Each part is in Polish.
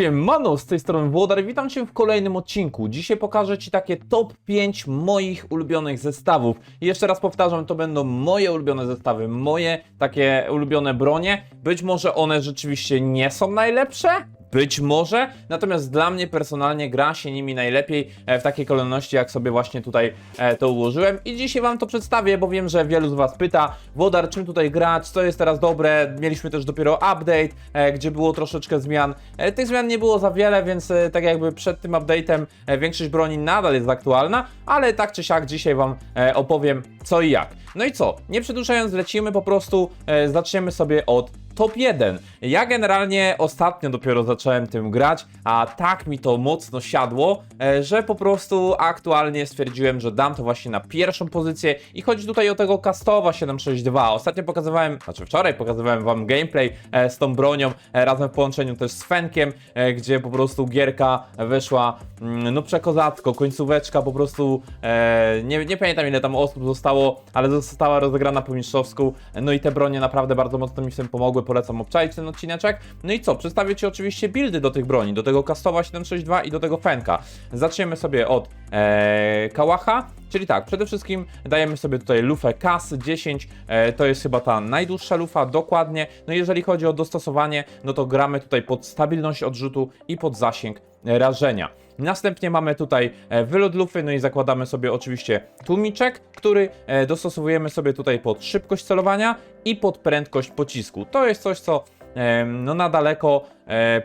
Siemano, z tej strony Włodar, witam Cię w kolejnym odcinku. Dzisiaj pokażę Ci takie top 5 moich ulubionych zestawów. I jeszcze raz powtarzam, to będą moje ulubione zestawy, moje takie ulubione bronie. Być może one rzeczywiście nie są najlepsze, być może, natomiast dla mnie personalnie gra się nimi najlepiej e, w takiej kolejności, jak sobie właśnie tutaj e, to ułożyłem. I dzisiaj Wam to przedstawię, bo wiem, że wielu z Was pyta, Wodar, czym tutaj grać, co jest teraz dobre. Mieliśmy też dopiero update, e, gdzie było troszeczkę zmian. Tych zmian nie było za wiele, więc tak jakby przed tym update'em większość broni nadal jest aktualna, ale tak czy siak dzisiaj Wam opowiem co i jak. No i co, nie przedłużając, lecimy po prostu, zaczniemy sobie od top 1. Ja generalnie ostatnio dopiero zacząłem tym grać, a tak mi to mocno siadło, e, że po prostu aktualnie stwierdziłem, że dam to właśnie na pierwszą pozycję i chodzi tutaj o tego Castowa 762. Ostatnio pokazywałem, znaczy wczoraj pokazywałem wam gameplay e, z tą bronią, e, razem w połączeniu też z Fenkiem, gdzie po prostu gierka wyszła mm, no przekozacko, końcóweczka po prostu, nie, nie pamiętam ile tam osób zostało, ale została rozegrana po mistrzowsku, no i te bronie naprawdę bardzo mocno mi w tym pomogły, polecam obczaić ten odcineczek. No i co, przedstawię Ci oczywiście buildy do tych broni, do tego Castowa 762 i do tego Fenka. Zaczniemy sobie od e, Kałacha, czyli tak, przede wszystkim dajemy sobie tutaj lufę KAS 10, e, to jest chyba ta najdłuższa lufa, dokładnie. No jeżeli chodzi o dostosowanie, no to gramy tutaj pod stabilność odrzutu i pod zasięg rażenia. Następnie mamy tutaj e, wylot lufy, no i zakładamy sobie oczywiście tłumiczek, który e, dostosowujemy sobie tutaj pod szybkość celowania i pod prędkość pocisku. To jest coś, co e, no na daleko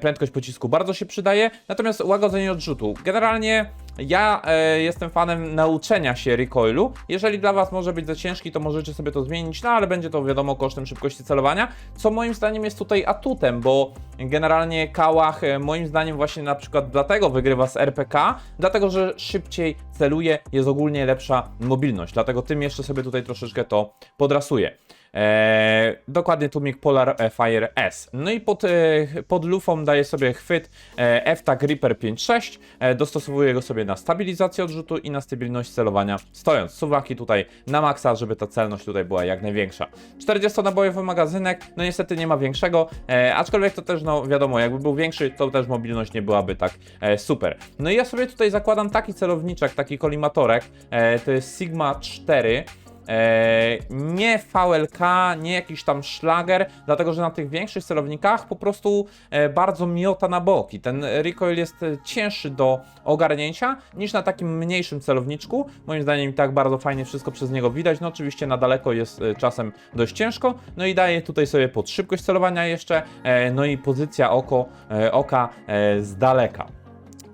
prędkość pocisku bardzo się przydaje, natomiast łagodzenie odrzutu. Generalnie ja e, jestem fanem nauczenia się recoilu. Jeżeli dla Was może być za ciężki, to możecie sobie to zmienić, no ale będzie to wiadomo kosztem szybkości celowania, co moim zdaniem jest tutaj atutem, bo generalnie Kałach e, moim zdaniem właśnie na przykład dlatego wygrywa z RPK, dlatego że szybciej celuje, jest ogólnie lepsza mobilność, dlatego tym jeszcze sobie tutaj troszeczkę to podrasuję. Eee, dokładnie tłumik Polar e, Fire S. No i pod, e, pod lufą daję sobie chwyt e, F-Tag Reaper 5.6. E, dostosowuję go sobie na stabilizację odrzutu i na stabilność celowania stojąc. Suwaki tutaj na maksa, żeby ta celność tutaj była jak największa. 40-nabojowy magazynek, no niestety nie ma większego, e, aczkolwiek to też, no wiadomo, jakby był większy, to też mobilność nie byłaby tak e, super. No i ja sobie tutaj zakładam taki celowniczek, taki kolimatorek, e, to jest Sigma 4. Eee, nie VLK, nie jakiś tam szlager, dlatego że na tych większych celownikach po prostu e, bardzo miota na boki. Ten recoil jest e, cięższy do ogarnięcia niż na takim mniejszym celowniczku. Moim zdaniem i tak bardzo fajnie wszystko przez niego widać. No oczywiście na daleko jest e, czasem dość ciężko. No i daję tutaj sobie pod szybkość celowania jeszcze, e, no i pozycja oko, e, oka e, z daleka.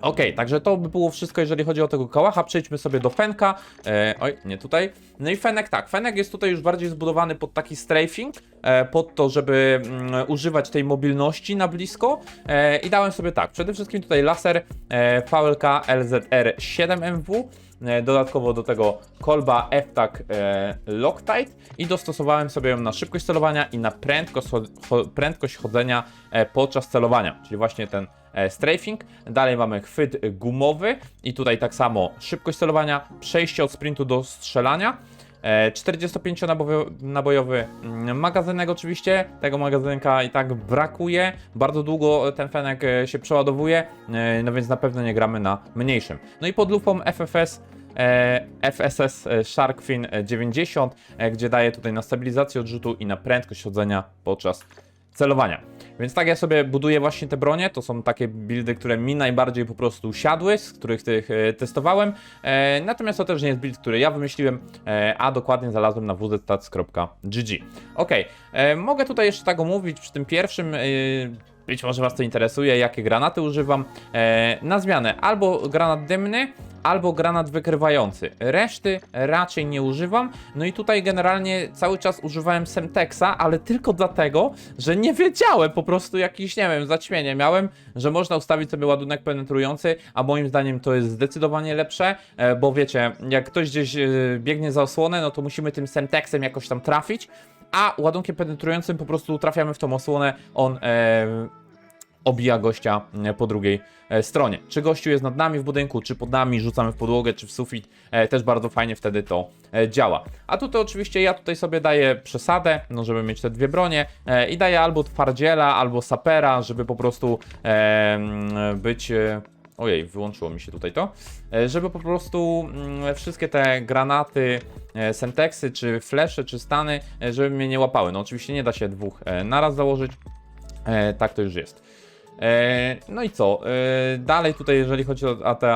Okej, także to by było wszystko, jeżeli chodzi o tego kałacha. Przejdźmy sobie do Fenka. E, oj, nie tutaj. No i Fenek tak, Fenek jest tutaj już bardziej zbudowany pod taki strafing, e, pod to, żeby mm, używać tej mobilności na blisko. E, I dałem sobie tak, przede wszystkim tutaj laser e, VLK LZR 7MW. E, Dodatkowo do tego kolba F-Tag e, Loctite i dostosowałem sobie ją na szybkość celowania i na prędkość, prędkość chodzenia e, podczas celowania, czyli właśnie ten e, strafing. Dalej mamy chwyt gumowy i tutaj tak samo szybkość celowania, przejście od sprintu do strzelania. E, 45-nabojowy mm, magazynek oczywiście, tego magazynka i tak brakuje, bardzo długo ten fenek e, się przeładowuje, e, no więc na pewno nie gramy na mniejszym. No i pod lufą FFS e, FSS e, Sharkfin e, 90, e, gdzie daje tutaj na stabilizację odrzutu i na prędkość chodzenia podczas celowania. Więc tak ja sobie buduję właśnie te bronie, to są takie buildy, które mi najbardziej po prostu siadły, z których tych e, testowałem, e, natomiast to też nie jest build, który ja wymyśliłem, e, a dokładnie znalazłem na wzstats.gg. Ok, mogę tutaj jeszcze tak omówić przy tym pierwszym, być może Was to interesuje, jakie granaty używam, e, na zmianę albo granat dymny, albo granat wykrywający. Reszty raczej nie używam. No i tutaj generalnie cały czas używałem Semtexa, ale tylko dlatego, że nie wiedziałem po prostu jakiś, nie wiem, zaćmienie miałem, że można ustawić sobie ładunek penetrujący, a moim zdaniem to jest zdecydowanie lepsze, e, bo wiecie, jak ktoś gdzieś e, biegnie za osłonę, no to musimy tym Semtexem jakoś tam trafić, a ładunkiem penetrującym po prostu trafiamy w tą osłonę, on e, obija gościa e, po drugiej e, stronie. Czy gościu jest nad nami w budynku, czy pod nami, rzucamy w podłogę, czy w sufit, e, też bardzo fajnie wtedy to działa. A tutaj oczywiście ja tutaj sobie daję przesadę, no żeby mieć te dwie bronie i daję albo twardziela, albo sapera, żeby po prostu być... Ojej, wyłączyło mi się tutaj to. Żeby po prostu wszystkie te granaty, senteksy, czy flesze, czy stany, e, żeby mnie nie łapały. No oczywiście nie da się dwóch e, naraz założyć. E, tak to już jest. E, no i co? E, dalej tutaj, jeżeli chodzi o te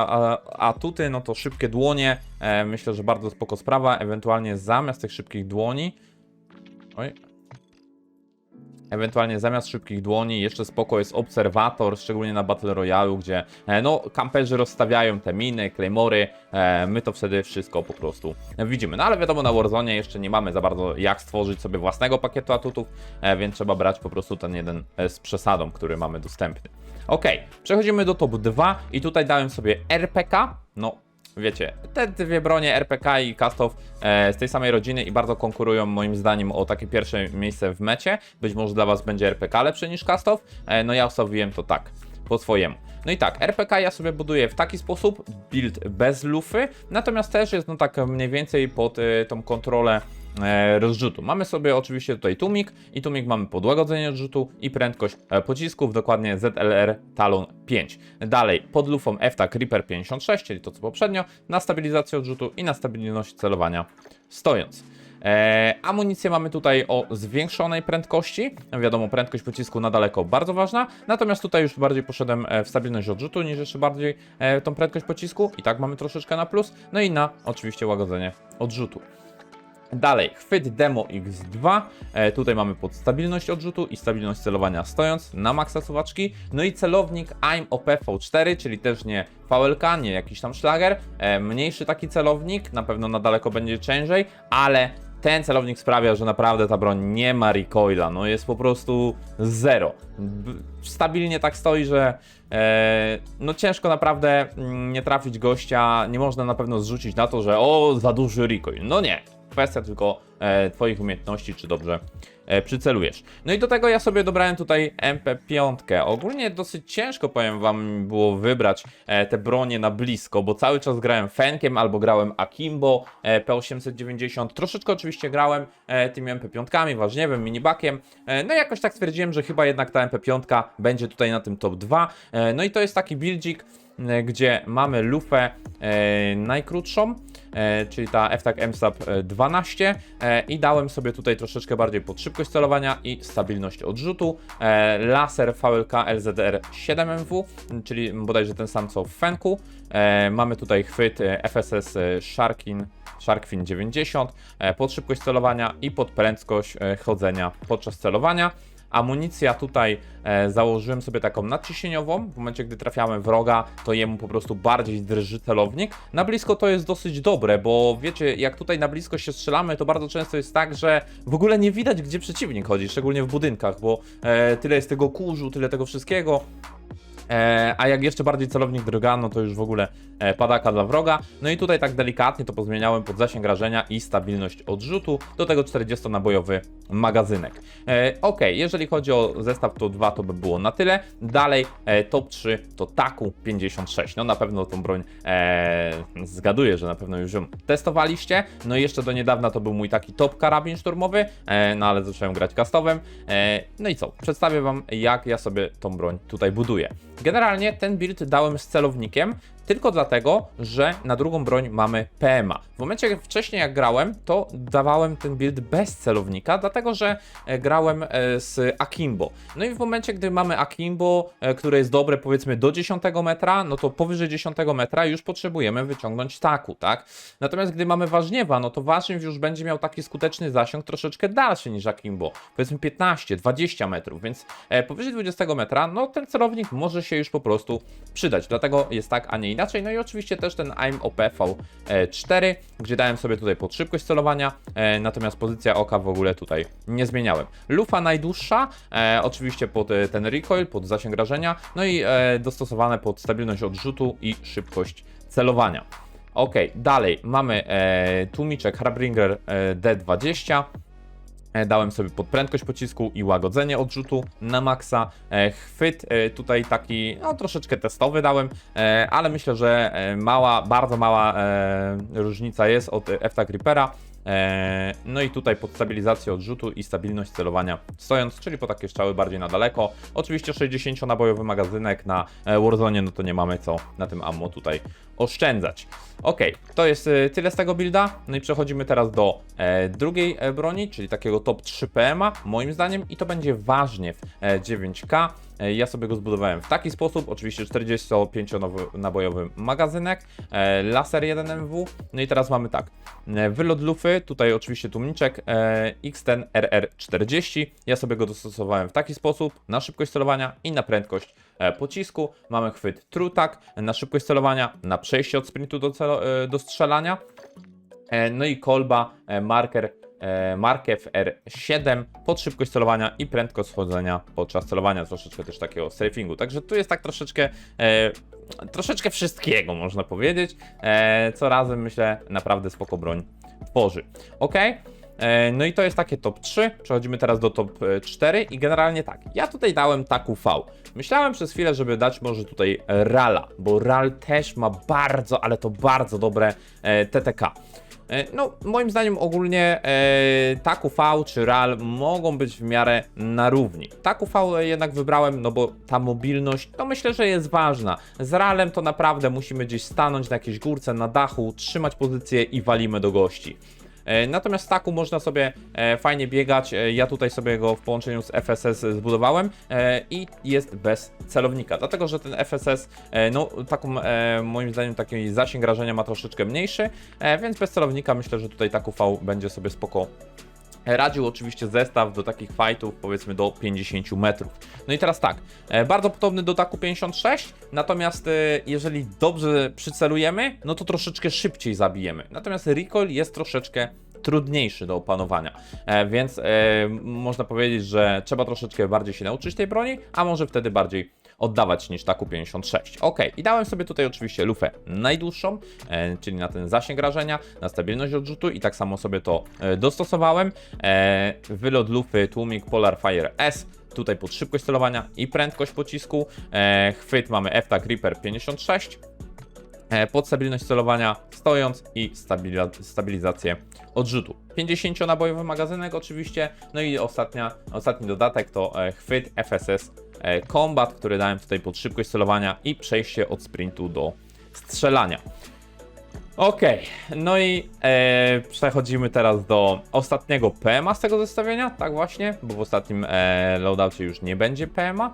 atuty, no to szybkie dłonie. E, myślę, że bardzo spoko sprawa. Ewentualnie zamiast tych szybkich dłoni. Oj. Ewentualnie zamiast szybkich dłoni jeszcze spoko jest obserwator, szczególnie na Battle Royale, gdzie e, no kamperzy rozstawiają te miny, claymory, e, my to wtedy wszystko po prostu widzimy. No ale wiadomo na Warzone jeszcze nie mamy za bardzo jak stworzyć sobie własnego pakietu atutów, e, więc trzeba brać po prostu ten jeden e, z przesadą, który mamy dostępny. Ok, przechodzimy do top 2 i tutaj dałem sobie RPK, no wiecie, te dwie bronie RPK i Kastow e, z tej samej rodziny i bardzo konkurują moim zdaniem o takie pierwsze miejsce w mecie. Być może dla Was będzie RPK lepszy niż Kastow. E, no ja ustawiłem to tak, po swojemu. No i tak, RPK ja sobie buduję w taki sposób, build bez lufy, natomiast też jest no tak mniej więcej pod e, tą kontrolę rozrzutu. Mamy sobie oczywiście tutaj tumik i tumik mamy pod łagodzenie odrzutu i prędkość e, pocisków, dokładnie ZLR Talon 5. Dalej pod lufą FTAC Reaper 56, czyli to co poprzednio, na stabilizację odrzutu i na stabilność celowania stojąc. E, amunicję mamy tutaj o zwiększonej prędkości. Wiadomo, prędkość pocisku na daleko bardzo ważna. Natomiast tutaj już bardziej poszedłem e, w stabilność odrzutu niż jeszcze bardziej e, tą prędkość pocisku. I tak mamy troszeczkę na plus. No i na oczywiście łagodzenie odrzutu. Dalej, chwyt Demo X2. E, tutaj mamy pod stabilność odrzutu i stabilność celowania stojąc na maksa suwaczki. No i celownik AIM OP V4, czyli też nie VLK, nie jakiś tam szlager. E, mniejszy taki celownik, na pewno na daleko będzie ciężej, ale ten celownik sprawia, że naprawdę ta broń nie ma recoila. No jest po prostu zero. Stabilnie tak stoi, że e, no ciężko naprawdę mm, nie trafić gościa. Nie można na pewno zrzucić na to, że o, za duży recoil. No nie. Kwestia tylko e, Twoich umiejętności, czy dobrze e, przycelujesz. No i do tego ja sobie dobrałem tutaj MP5. Ogólnie dosyć ciężko, powiem Wam, było wybrać e, te bronie na blisko, bo cały czas grałem Fenkiem albo grałem Akimbo e, P890. Troszeczkę oczywiście grałem e, tymi MP5, ważniewym, minibakiem. E, no i jakoś tak stwierdziłem, że chyba jednak ta MP5 będzie tutaj na tym top 2. E, no i to jest taki buildzik, gdzie mamy lufę e, najkrótszą, e, czyli ta FTAC MSAP e, 12 e, i dałem sobie tutaj troszeczkę bardziej pod szybkość celowania i stabilność odrzutu. E, laser VLK LZR 7MW, czyli bodajże ten sam co w Fenku. E, mamy tutaj chwyt e, FSS e, Sharkin, Sharkfin 90 e, pod szybkość celowania i pod prędkość e, chodzenia podczas celowania. Amunicja tutaj e, założyłem sobie taką nadciśnieniową. W momencie, gdy trafiamy wroga, to jemu po prostu bardziej drży celownik. Na blisko to jest dosyć dobre, bo wiecie, jak tutaj na blisko się strzelamy, to bardzo często jest tak, że w ogóle nie widać, gdzie przeciwnik chodzi, szczególnie w budynkach, bo e, tyle jest tego kurzu, tyle tego wszystkiego. E, a jak jeszcze bardziej celownik drga, no to już w ogóle e, padaka dla wroga. No i tutaj tak delikatnie to pozmieniałem pod zasięg rażenia i stabilność odrzutu. Do tego 40-nabojowy magazynek. E, ok, jeżeli chodzi o zestaw to 2, to by było na tyle. Dalej e, top 3 to Taku 56. No na pewno tą broń e, zgaduję, że na pewno już ją testowaliście. No i jeszcze do niedawna to był mój taki top karabin szturmowy, e, no ale zacząłem grać castowem. E, no i co? Przedstawię Wam, jak ja sobie tą broń tutaj buduję. Generalnie ten build dałem z celownikiem, tylko dlatego, że na drugą broń mamy PMA. W momencie jak wcześniej jak grałem, to dawałem ten build bez celownika, dlatego że e, grałem e, z Akimbo. No i w momencie, gdy mamy Akimbo, e, które jest dobre powiedzmy do 10 metra, no to powyżej 10 metra już potrzebujemy wyciągnąć taku, tak? Natomiast gdy mamy Ważniewa, no to Ważniew już będzie miał taki skuteczny zasięg troszeczkę dalszy niż Akimbo. Powiedzmy 15-20 metrów, więc powyżej 20 metra, no ten celownik może się już po prostu przydać. Dlatego jest tak, a nie inaczej. No i oczywiście też ten AIM OP V4, gdzie dałem sobie tutaj pod szybkość celowania, e, natomiast pozycja oka w ogóle tutaj nie zmieniałem. Lufa najdłuższa, e, oczywiście pod e, ten recoil, pod zasięg rażenia, no i e, dostosowane pod stabilność odrzutu i szybkość celowania. Ok, dalej mamy e, tłumiczek Harbinger e, D20. E, Dałem sobie pod prędkość pocisku i łagodzenie odrzutu na maksa. E, Chwyt e, tutaj taki, no troszeczkę testowy dałem, ale myślę, że mała, bardzo mała różnica jest od Efta Creepera. E, No i tutaj pod stabilizację odrzutu i stabilność celowania stojąc, czyli po takie strzały bardziej na daleko. Oczywiście 60-nabojowy magazynek na Warzone, no to nie mamy co na tym ammo tutaj oszczędzać. Ok, to jest e, tyle z tego builda. No i przechodzimy teraz do e, drugiej e, broni, czyli takiego top 3 PMA, moim zdaniem, i to będzie ważnie w e, 9K. E, Ja sobie go zbudowałem w taki sposób, oczywiście 45-nabojowy magazynek, e, laser 1MW, no i teraz mamy tak, e, wylot lufy, tutaj oczywiście tłumniczek e, X10 RR40, ja sobie go dostosowałem w taki sposób, na szybkość celowania i na prędkość pocisku, mamy chwyt TrueTac na szybkość celowania, na przejście od sprintu do, celo, e, do strzelania, E, No i kolba, e, marker, e, Markew R7 pod szybkość celowania i prędkość schodzenia podczas celowania, troszeczkę też takiego strafingu. Także tu jest tak troszeczkę, e, troszeczkę wszystkiego można powiedzieć, e, co razem myślę naprawdę spoko broń tworzy. Ok? E, No i to jest takie top 3. Przechodzimy teraz do top e, 4 i generalnie tak. Ja tutaj dałem taku V. Myślałem przez chwilę, żeby dać może tutaj Rala, bo Ral też ma bardzo, ale to bardzo dobre e, TTK. E, No, moim zdaniem ogólnie e, Taku V czy RAL mogą być w miarę na równi. Taku V jednak wybrałem, no bo ta mobilność, to myślę, że jest ważna. Z RALem to naprawdę musimy gdzieś stanąć na jakiejś górce, na dachu, trzymać pozycję i walimy do gości. E, Natomiast taku można sobie e, fajnie biegać. E, Ja tutaj sobie go w połączeniu z FSS zbudowałem i jest bez celownika. Dlatego, że ten FSS, no taką moim zdaniem taki zasięg rażenia ma troszeczkę mniejszy, więc bez celownika myślę, że tutaj taku V będzie sobie spoko Radził oczywiście zestaw do takich fightów, powiedzmy do 50 metrów. No i teraz tak, e, bardzo podobny do taku 56, natomiast e, jeżeli dobrze przycelujemy, no to troszeczkę szybciej zabijemy. Natomiast recoil jest troszeczkę trudniejszy do opanowania, e, więc można powiedzieć, że trzeba troszeczkę bardziej się nauczyć tej broni, a może wtedy bardziej oddawać niż taku 56. Ok, i dałem sobie tutaj oczywiście lufę najdłuższą, e, czyli na ten zasięg rażenia, na stabilność odrzutu i tak samo sobie to e, dostosowałem. E, wylot lufy, tłumik Polar Fire S, tutaj pod szybkość celowania i prędkość pocisku. E, chwyt mamy FTAC Reaper 56, e, pod stabilność celowania stojąc i stabilizację odrzutu. 50-nabojowy magazynek oczywiście, no i ostatnia, ostatni dodatek to chwyt FSS e, Combat, który dałem tutaj pod szybkość celowania i przejście od sprintu do strzelania. Okej, no i e, przechodzimy teraz do ostatniego PMA z tego zestawienia, tak właśnie, bo w ostatnim e, loadoutie już nie będzie PMA.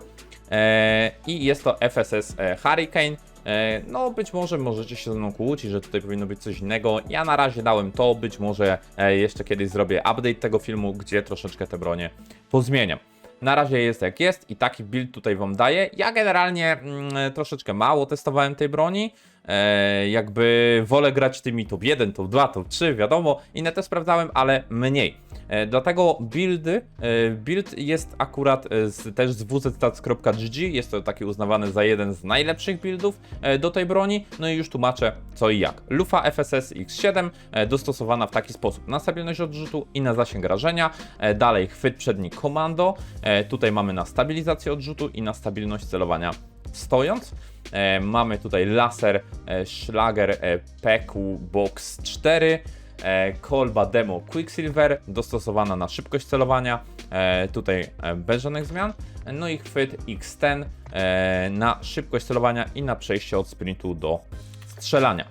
E, I jest to FSS e, Hurricane. E, no, być może możecie się ze mną kłócić, że tutaj powinno być coś innego. Ja na razie dałem to, być może e, jeszcze kiedyś zrobię update tego filmu, gdzie troszeczkę te bronie pozmieniam. Na razie jest jak jest i taki build tutaj wam daję. Ja generalnie mm, troszeczkę mało testowałem tej broni. E, jakby wolę grać tymi top 1, top 2, top 3, wiadomo. Inne te sprawdzałem, ale mniej. E, dlatego buildy, e, build jest akurat e, z, też z wzstats.gg. Jest to taki uznawany za jeden z najlepszych buildów e, do tej broni. No i już tłumaczę co i jak. Lufa FSS X7 e, dostosowana w taki sposób na stabilność odrzutu i na zasięg rażenia. E, dalej chwyt przedni komando. E, tutaj mamy na stabilizację odrzutu i na stabilność celowania stojąc. E, mamy tutaj laser e, Schlager e, PQ Box 4. E, kolba demo Quicksilver dostosowana na szybkość celowania. E, tutaj e, bez żadnych zmian. No i chwyt X10 e, na szybkość celowania i na przejście od sprintu do strzelania.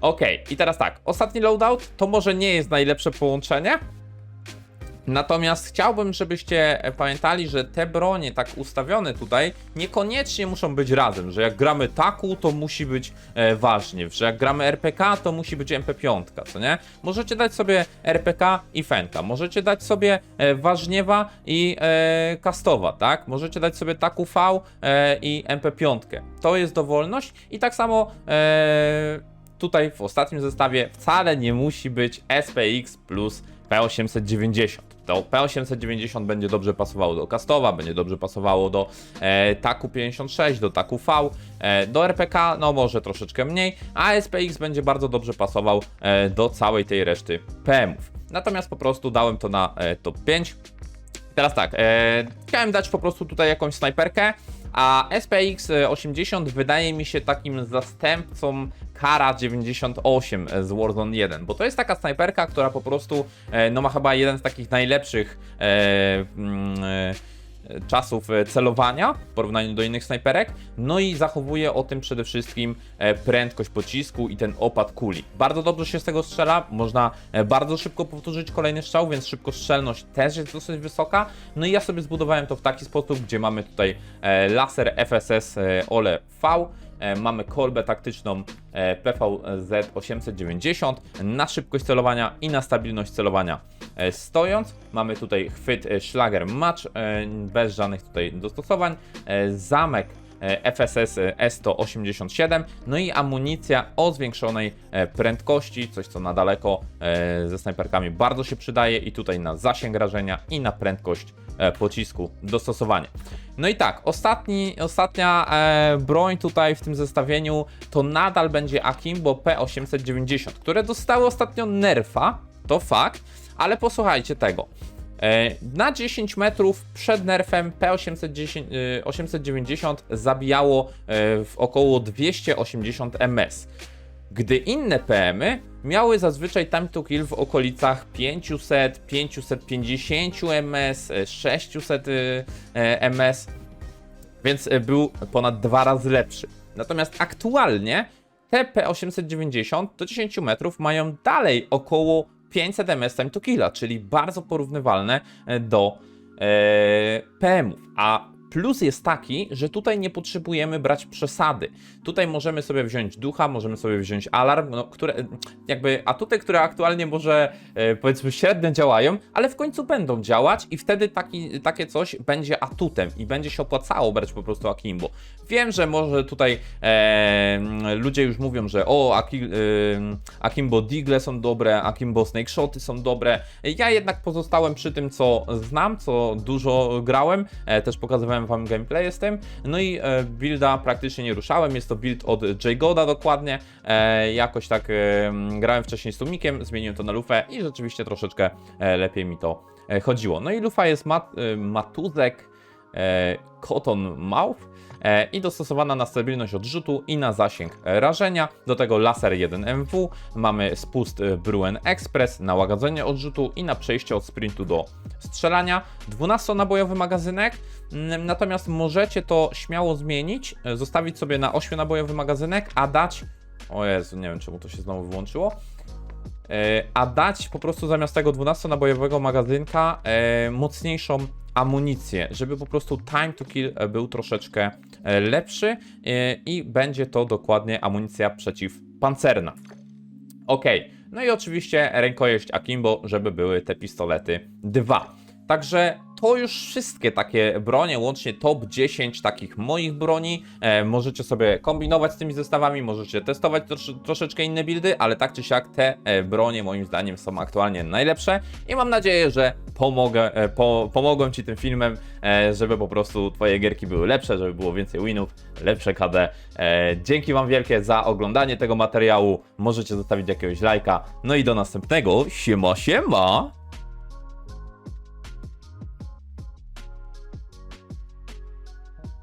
Ok, i teraz tak, ostatni loadout to może nie jest najlepsze połączenie, Natomiast chciałbym, żebyście pamiętali, że te bronie tak ustawione tutaj niekoniecznie muszą być razem, że jak gramy taku, to musi być e, ważnie, że jak gramy RPK, to musi być MP5, co nie? Możecie dać sobie RPK i Fenta, możecie dać sobie e, Ważniewa i e, Kastowa, tak? Możecie dać sobie taku V e, i MP5. To jest dowolność i tak samo e, tutaj w ostatnim zestawie wcale nie musi być SPX plus P890. To P890 będzie dobrze pasowało do Kastowa, będzie dobrze pasowało do e, Taku 56, do Taku V, e, do RPK, no może troszeczkę mniej, a SPX będzie bardzo dobrze pasował e, do całej tej reszty PM-ów. Natomiast po prostu dałem to na e, top 5. Teraz tak, e, chciałem dać po prostu tutaj jakąś snajperkę, a SPX 80 wydaje mi się takim zastępcą Kara 98 z Warzone 1, bo to jest taka snajperka, która po prostu e, no ma chyba jeden z takich najlepszych e, mm, e, czasów e, celowania w porównaniu do innych snajperek, no i zachowuje o tym przede wszystkim e, prędkość pocisku i ten opad kuli. Bardzo dobrze się z tego strzela, można e, bardzo szybko powtórzyć kolejny strzał, więc szybkostrzelność też jest dosyć wysoka. No i ja sobie zbudowałem to w taki sposób, gdzie mamy tutaj laser FSS OLE V, Mamy kolbę taktyczną PVZ 890 na szybkość celowania i na stabilność celowania stojąc. Mamy tutaj chwyt e, Schlager Match e, bez żadnych tutaj dostosowań. E, Zamek e, FSS S187, no i amunicja o zwiększonej e, prędkości, coś co na daleko e, ze snajperkami bardzo się przydaje i tutaj na zasięg rażenia i na prędkość e, pocisku dostosowanie. No i tak, ostatni, ostatnia e, broń tutaj w tym zestawieniu to nadal będzie Akimbo P890, które dostały ostatnio nerfa, to fakt, ale posłuchajcie tego. E, Na 10 metrów przed nerfem P810, e, 890 zabijało e, w około 280 ms. Gdy inne PM-y miały zazwyczaj time to kill w okolicach 500, 550 ms, e, 600 y, e, ms, więc e, był ponad dwa razy lepszy. Natomiast aktualnie te P890 do 10 metrów mają dalej około 500 ms time to killa, czyli bardzo porównywalne e, do e, PM-ów. A plus jest taki, że tutaj nie potrzebujemy brać przesady. Tutaj możemy sobie wziąć ducha, możemy sobie wziąć alarm, no, które jakby atuty, które aktualnie może e, powiedzmy średnio działają, ale w końcu będą działać i wtedy taki, takie coś będzie atutem i będzie się opłacało brać po prostu Akimbo. Wiem, że może tutaj e, ludzie już mówią, że o, Aki, e, Akimbo Digle są dobre, Akimbo Snake Shoty są dobre. Ja jednak pozostałem przy tym, co znam, co dużo grałem, e, też pokazywałem wam gameplay z tym. No i e, builda praktycznie nie ruszałem, jest to build od Jagoda dokładnie. E, jakoś tak e, grałem wcześniej z Tumikiem, zmieniłem to na lufę i rzeczywiście troszeczkę lepiej mi to chodziło. No i lufa jest mat, matuzek Cotton Mouth i dostosowana na stabilność odrzutu i na zasięg e, rażenia. Do tego laser 1MW, mamy spust e, Bruen Express na łagodzenie odrzutu i na przejście od sprintu do strzelania. 12-nabojowy magazynek, natomiast możecie to śmiało zmienić, e, zostawić sobie na 8-nabojowy magazynek, a dać... O Jezu, nie wiem czemu to się znowu wyłączyło. E, a dać po prostu zamiast tego 12-nabojowego magazynka e, mocniejszą amunicję, żeby po prostu time to kill e, był troszeczkę e, lepszy e, i będzie to dokładnie amunicja przeciwpancerna. Ok, no i oczywiście rękojeść Akimbo, żeby były te pistolety dwa. Także to już wszystkie takie bronie, łącznie top 10 takich moich broni. E, możecie sobie kombinować z tymi zestawami, możecie testować trosz, troszeczkę inne buildy, ale tak czy siak te e, bronie moim zdaniem są aktualnie najlepsze i mam nadzieję, że pomogę, e, po, pomogłem Ci tym filmem, e, żeby po prostu Twoje gierki były lepsze, żeby było więcej winów, lepsze KD. E, dzięki Wam wielkie za oglądanie tego materiału, możecie zostawić jakiegoś lajka, no i do następnego, siema siema!